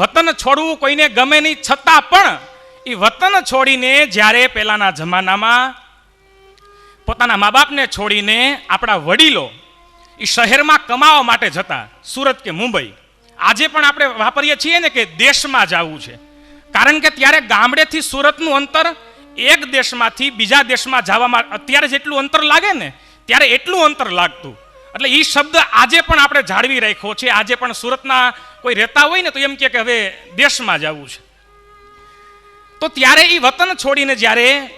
વતન છોડવું કોઈને ગમે નહીં, છતાં પણ એ વતન છોડીને જ્યારે પહેલાના જમાનામાં પોતાના મા બાપને છોડીને આપણા વડીલો એ શહેરમાં કમાવા માટે જતા, સુરત કે મુંબઈ, આજે પણ આપણે વાપરીએ છીએ ને કે દેશમાં જવું છે. કારણ કે ત્યારે ગામડેથી સુરતનું અંતર એક દેશમાંથી બીજા દેશમાં જવામાં અત્યારે જેટલું અંતર લાગે ને, ત્યારે એટલું અંતર લાગતું. એટલે એ શબ્દ આજે પણ આપણે જાળવી રાખ્યો છે, આજે પણ સુરતના કોઈ રહેતા હોય ને તો એમ કે હવે દેશમાં જવું છે. તો ત્યારે એ વતન છોડીને જ્યારે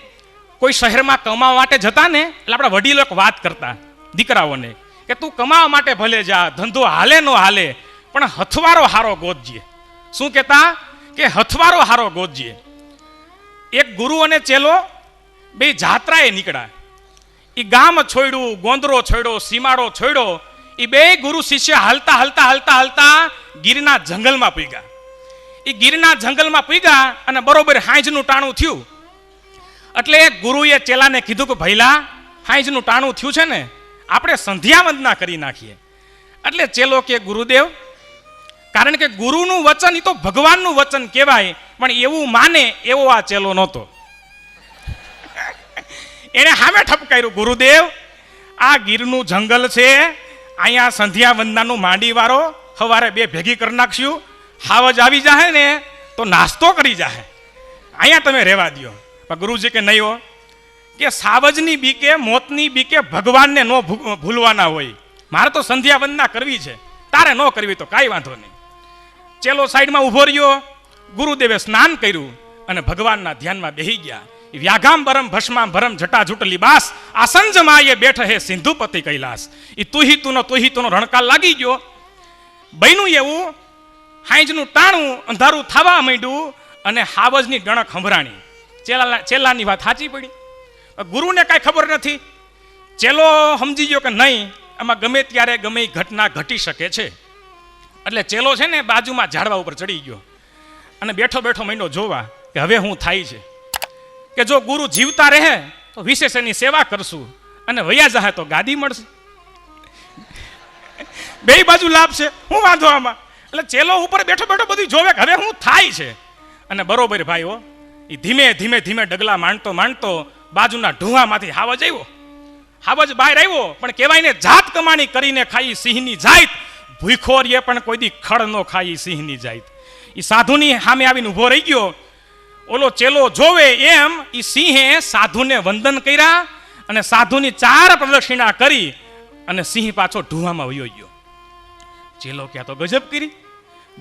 કોઈ શહેરમાં કમાવા માટે જતા ને, એટલે આપણા વડીલો વાત કરતા, દીકરાઓને, કે તું કમાવા માટે ભલે જા, ધંધો હાલે નો હાલે, પણ હથવારો હારો ગોતજે. શું કહેતા? કે હથવારો હારો ગોતજે. એક ગુરુ અને ચેલો બે જાત્રાએ નીકળ્યા. એ ગામ છોડ્યું, ગોંદરો છોડ્યો, સીમાડો છોડ્યો. એ બે ગુરુ શિષ્ય હાલતા હાલતા હાલતા હાલતા ગીરના જંગલમાં પૂગ્યા. એ ગીરના જંગલમાં પૂગ્યા અને બરોબર હાંજનું ટાણું થયું. એટલે ગુરુએ ચેલાને કીધું કે, ભૈલા, હાંજનું ટાણું થયું છે ને, આપણે સંધ્યા વંદના કરી નાખીએ. એટલે ચેલો કે, ગુરુદેવ, કારણ કે ગુરુનું વચન એ તો ભગવાનનું વચન કહેવાય, પણ એવું માને એવો આ ચેલો નહોતો. એણે સામે ઠપકાર્યું ગુરુદેવ, આ ગીરનું જંગલ છે, અહીંયા સંધ્યા વંદનાનું માંડી વાળો સવારે બે ભેગી કરી નાખશું, હાવજ આવી જાય ને તો નાસ્તો કરી જાય અહીંયા તમે રહેવા દ્યો. પણ ગુરુજી કે નહીં હો, કે સાવજની બીકે, મોતની બીકે ભગવાનને ન ભૂલવાના હોય. મારે તો સંધ્યા વંદના કરવી છે. તારે ન કરવી તો કાંઈ વાંધો નહીં. ચેલો સાઈડમાં ઊભો રહ્યો, ગુરુદેવે સ્નાન કર્યું અને ભગવાનના ધ્યાનમાં બેહી ગયા. વ્યાઘામ બરમ ભસ્મામ ભરમ જટા જુટલી બાસ આસંજમાં એ બેઠ હે સિંધુપતિ કૈલાસ. એ તુહી તુનો તુહી તુનો રણકાલ લાગી ગયો. બન્યું એવું, હાંજનું ટાણું અંધારું થવા માંડ્યું અને હાવજની ડણક હંભરાણી ચેલા ચેલાની વાત સાચી પડી? ગુરુને કાંઈ ખબર નથી. ચેલો સમજી ગયો કે નહીં, આમાં ગમે ત્યારે ગમે એ ઘટના ઘટી શકે છે. એટલે ચેલો છે ને બાજુમાં ઝાડવા ઉપર ચડી ગયો. અને બેઠો બેઠો મહિનો જોવા કે હવે હું થાય છે. કે જો ગુરુ જીવતા રહે, તો વિશેષ એની સેવા કરશું અને વયા જાહે તો ગાદી મળશે. બે બાજુ લાભ છે, હું વાંધો આમાં. એટલે ચેલો ઉપર બેઠો બેઠો બધું જોવે હવે હું થાય છે. અને બરોબર ભાઈઓ, એ ધીમે ધીમે ધીમે ડગલા માંડતો માંડતો બાજુના ઢુવામાંથી હાવજ આવ્યો. હાવજ બહાર આવ્યો, પણ કહેવાય ને જાત કમાણી કરીને ખાઈ સિંહની જાત. ભૂખોરીએ પણ કોઈ દી ખડ નો ખાઈ સિંહની જાત. એ સાધુની સામે આવીને ઊભો રહી ગયો. ઓલો ચેલો જોવે એમ એ સિંહે સાધુને વંદન કર્યા અને સાધુની ચાર પ્રદક્ષિણા કરી અને સિંહ પાછો ઢુવામાં વયો ગયો. ચેલો ક્યાં તો ગજબ કરી.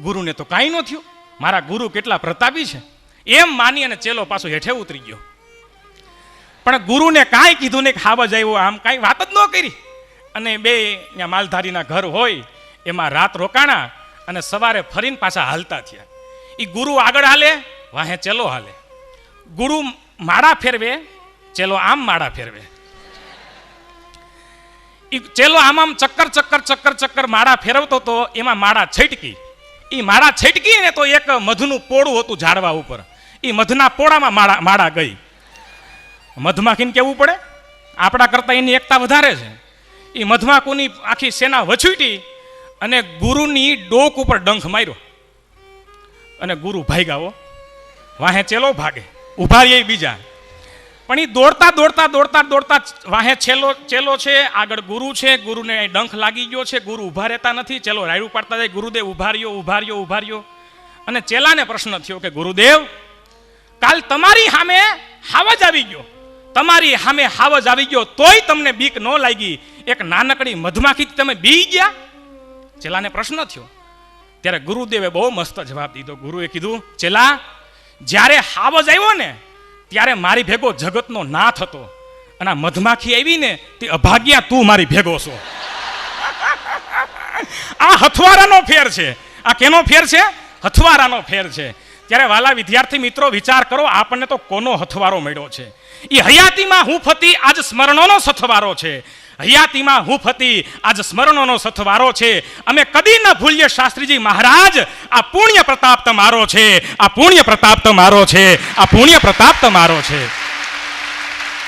ગુરુને તો કાંઈ ન થયું. મારા ગુરુ કેટલા પ્રતાપી છે. એમ માની અને ચેલો પાછો હેઠે ઉતરી ગયો. પણ ગુરુને કાંઈ કીધું ને ખાવા આવ્યો, આમ કાંઈ વાત જ ન કરી. અને બે ત્યાં માલધારીના ઘર હોય, એમાં રાત રોકાણા અને સવારે ફરીને પાછા હાલતા થયા. એ ગુરુ આગળ હાલે, વાહે ચેલો હાલે. ગુરુ માળા ફેરવે, ચેલો આમ માળા ફેરવે. ઈ ચેલો આમ ચક્કર ચક્કર ચક્કર ચક્કર માળા ફેરવતો તો એમાં માળા છટકી. એ માળા છટકી ને તો એક મધનું પોળું હતું ઝાડવા ઉપર. એ મધના પોળામાં માળા માળા ગઈ. મધમાખીને કેવું પડે? આપણા કરતાં એની એકતા વધારે છે. એ મધમાખુની આખી સેના વછૂટી અને ગુરુની ડોક ઉપર ડંખ માર્યો. અને ગુરુ ભાઈ ગાવો વાહે ચેલો ભાગે. ઊભા રહીએ બીજા. પણ એ દોડતા દોડતા દોડતા દોડતા વાહે છેલ્લો ચેલો છે, આગળ ગુરુ છે, ગુરુને અહીં ડંખ લાગી ગયો છે, ગુરુ ઊભા રહેતા નથી, ચેલો રાયડું પાડતા જાય, ગુરુદેવ ઊભા રહ્યો ઊભા રહ્યો ઊભા રહ્યો. અને ચેલાને પ્રશ્ન થયો કે, ગુરુદેવ, કાલ તમારી સામે હાવજ આવી ગયો. તમારી સામે હાવજ આવી ગયો, તોય તમને બીક ન લાગી. એક નાનકડી મધમાખી તમે બી ગયા? ચેલાને પ્રશ્ન થયો. ત્યારે ગુરુદેવે બહુ મસ્ત જવાબ દીધો. ગુરુએ કીધું, ચેલા, જ્યારે હાવજ આવ્યો ને ત્યારે મારી ભેગો જગતનો નાથ હતો. અને આ મધમાખી આવી ને તે અભાગ્યા તું મારી ભેગો છો. આ હથવારાનો ફેર છે. આ કેનો ફેર છે? હથવારાનો ફેર છે. ત્યારે વાલા વિદ્યાર્થી મિત્રો, વિચાર કરો, આપણને તો કોનો હથવારો મળ્યો છે? એ હયાતીમાં હું ફતી, આજ સ્મરણોનો સથવારો છે. હયાતીમાં હું ફતી. આજ સ્મરણોનો સથવારો છે. અમે કદી ન ભૂલીએ શાસ્ત્રીજી મહારાજ, આ પુણ્ય પ્રતાપ તમારો છે. આ પુણ્ય પ્રતાપ તમારો છે. આ પુણ્ય પ્રતાપ તમારો છે.